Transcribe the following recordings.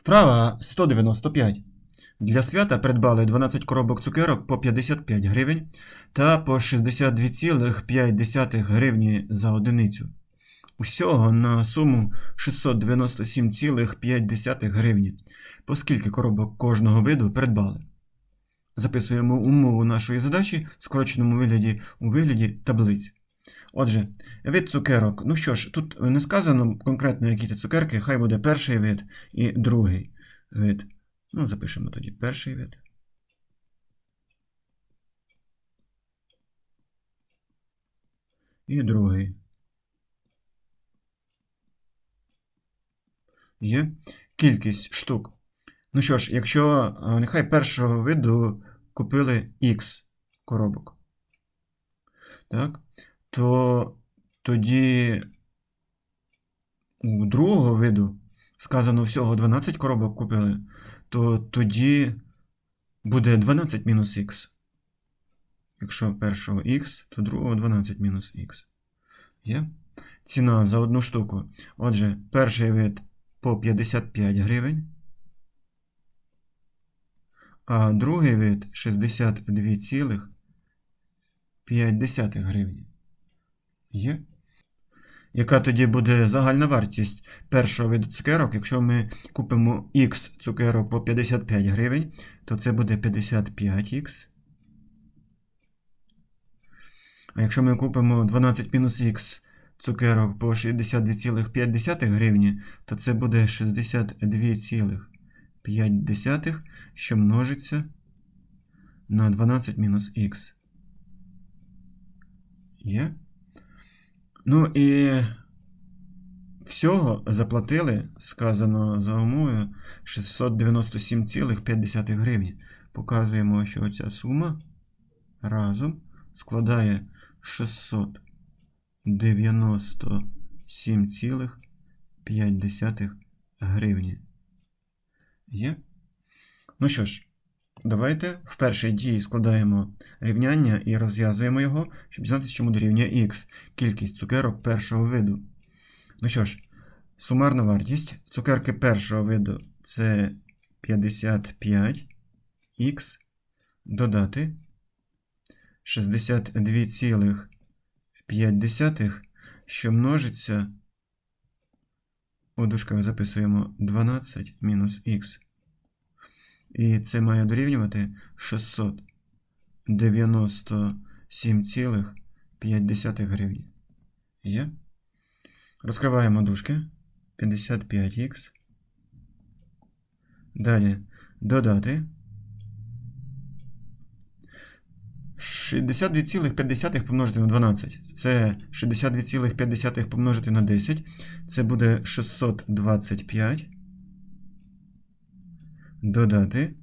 Вправа 195. Для свята придбали 12 коробок цукерок по 55 гривень та по 62,5 гривні за одиницю. Усього на суму 697,5 гривні. По скільки коробок кожного виду придбали? Записуємо умову нашої задачі в скороченому вигляді у вигляді таблиць. Отже, вид цукерок. Ну що ж, тут не сказано конкретно, які це цукерки, хай буде перший вид і другий вид. Ну, запишемо тоді перший вид. І другий. Є кількість штук. Ну що ж, якщо нехай першого виду купили X коробок, так, то тоді у другого виду сказано всього 12 коробок купили, то тоді буде 12 мінус х. Якщо першого х, то другого 12 мінус х. Є? Ціна за одну штуку. Отже, перший вид по 55 гривень. А другий вид 62,5 гривні. Є? Яка тоді буде загальна вартість першого виду цукерок? Якщо ми купимо Х цукерок по 55 гривень, то це буде 55х. А якщо ми купимо 12 мінус х цукерок по 62,5 гривні, то це буде 62,5, що множиться на 12 мінус х. Є? Ну і всього заплатили, сказано за умовою, 697,5 гривні. Показуємо, що ця сума разом складає 697,5 гривні. Є? Ну що ж, давайте в першій дії складаємо рівняння і розв'язуємо його, щоб дізнатися, чому дорівнює х кількість цукерок першого виду. Ну що ж, сумарна вартість цукерки першого виду це 55х додати 62,5, що множиться. У дужках записуємо 12 мінус х. І це має дорівнювати 697,5 гривні. Є? Розкриваємо дужки. 55х. Далі додати. 62,5 помножити на 12. Це 62,5 помножити на 10. Це буде 625. Додати.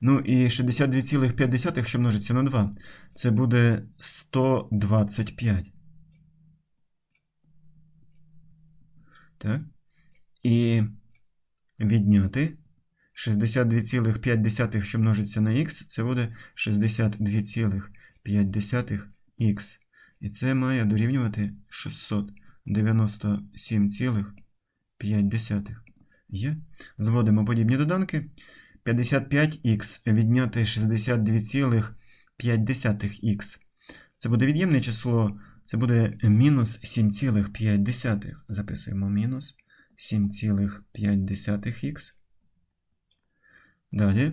Ну і 62,5, що множиться на 2. Це буде 125. Так. І відняти 62,5, що множиться на х, це буде 62,5х. І це має дорівнювати 697,5. Є. Зводимо подібні доданки. 55х відняти 62,5х. Це буде від'ємне число. Це буде мінус 7,5. Записуємо мінус 7,5х. Далі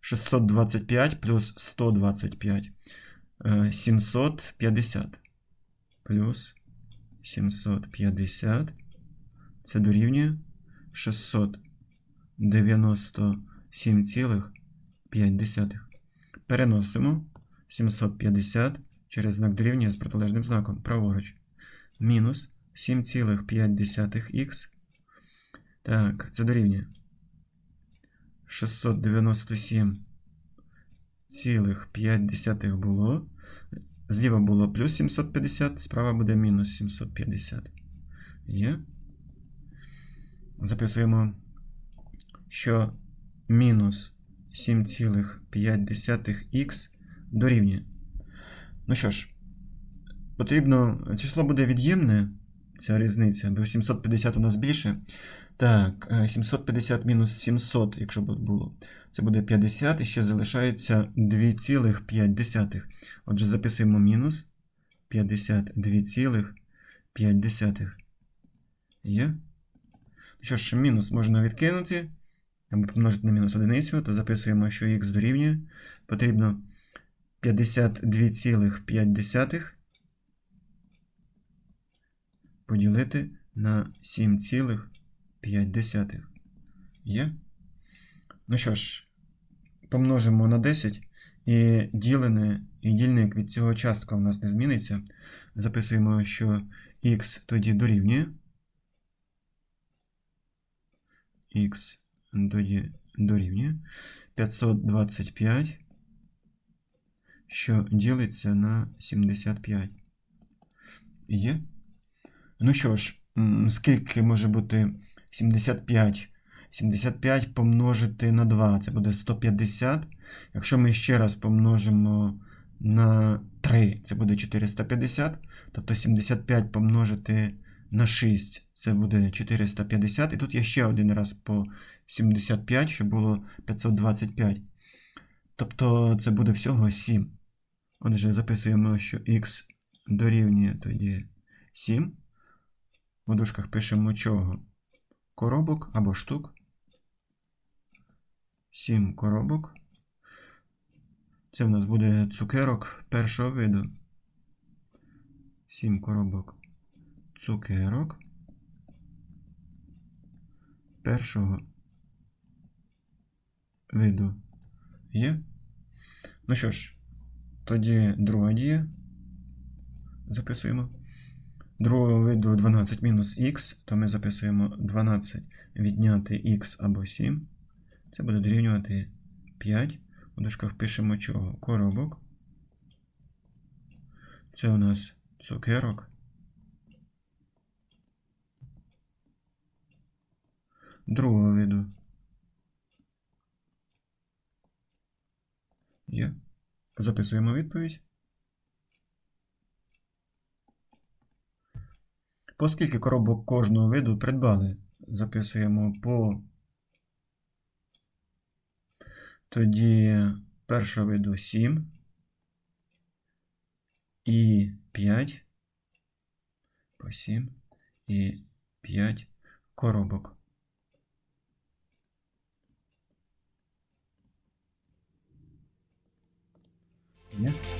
625 плюс 125. Е, 750 плюс 750. Це дорівнює 697,5. Переносимо 750 через знак дорівнює з протилежним знаком праворуч. Мінус 7,5х. Так, це дорівнює 697,5 було. Зліва було плюс 750, справа буде мінус 750. Є. Записуємо, що мінус 7,5х дорівнює. Ну що ж, потрібно. Число буде від'ємне, ця різниця, бо 750 у нас більше. Так, е, 750 мінус 700, якщо б було. Це буде 50, і ще залишається 2,5. Отже, записуємо мінус 52,5. Є? Що ж, мінус можна відкинути, або помножити на мінус одиницю, то записуємо, що х дорівнює. Потрібно 52,5 поділити на 7,5. Є? Ну що ж, помножимо на 10, і ділене, і дільник від цього частка у нас не зміниться. Записуємо, що х тоді дорівнює. Х дорівнює 525, що ділиться на 75. Є? Ну що ж, скільки може бути 75? 75 помножити на 2, це буде 150. Якщо ми ще раз помножимо на 3, це буде 450. Тобто 75 помножити на 6, це буде 450. І тут є ще один раз по 75, щоб було 525. Тобто це буде всього 7. Отже, записуємо, що х дорівнює тоді 7. У дужках пишемо чого? Коробок або штук. 7 коробок. Це в нас буде цукерок першого виду. 7 коробок цукерок першого виду є. Ну що ж, тоді друга дія. Записуємо. Другого виду 12 мінус х, то ми записуємо 12 відняти х або 7. Це буде дорівнювати 5. У дужках пишемо чого? Коробок. Це у нас цукерок. Другого виду. Є. Записуємо відповідь. По скільки коробок кожного виду придбали? Записуємо по. Тоді першого виду 7 і 5. По 7 і 5 коробок. yeah.